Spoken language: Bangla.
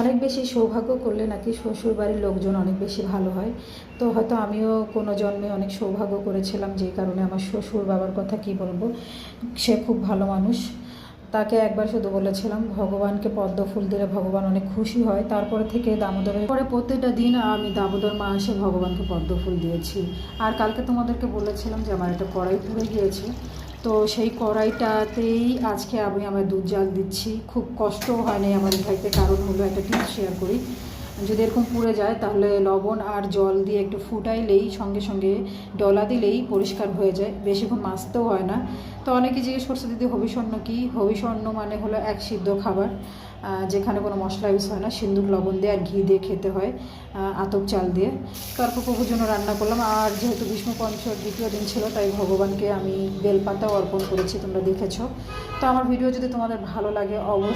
অনেক বেশি সৌভাগ্য করলে নাকি শ্বশুর বাড়ির লোকজন অনেক বেশি ভালো হয়। তো হয়তো আমিও কোনো জন্মে অনেক সৌভাগ্য করেছিলাম যে কারণে আমার শ্বশুর বাবার কথা কি বলব? সে খুব ভালো মানুষ। তাকে একবার শুধু বলেছিলাম, ভগবানকে পদ্ম ফুল দিলে ভগবান অনেক খুশি হয়। তারপরে থেকে দামোদরের পরে প্রত্যেকটা দিন আমি দামোদর মা এসে ভগবানকে পদ্ম ফুল দিয়েছি। আর কালকে তোমাদেরকে বলেছিলাম যে আমার একটা কড়াই পুড়ে গিয়েছে। তো সেই কড়াইটাতেই আজকে আমি আমার দুধ জাল দিচ্ছি। খুব কষ্ট হয় নাই আমার উঠাইতে, কারণ হলো একটা টিপ শেয়ার করি। যদি এরকম পুড়ে যায়, তাহলে লবণ আর জল দিয়ে একটু ফুটাইলেই সঙ্গে সঙ্গে ডলা দিলেই পরিষ্কার হয়ে যায়। বেশিক্ষণ মাজতেও হয় না। তো অনেকে জিজ্ঞেস করছে, দিদি হবিষণ্য কী? হবিষণ্য মানে হলো এক সিদ্ধ খাবার যেখানে কোনো মশলা ইউজ হয় না। সিন্দুক, লবণ দিয়ে আর ঘি দিয়ে খেতে হয় আতপ চাল দিয়ে। তারপর প্রভুর জন্য রান্না করলাম। আর যেহেতু বিষ্ণু পঞ্চক দ্বিতীয় দিন ছিল, তাই ভগবানকে আমি বেলপাতাও অর্পণ করেছি, তোমরা দেখেছ। তো আমার ভিডিও যদি তোমাদের ভালো লাগে, অবশ্যই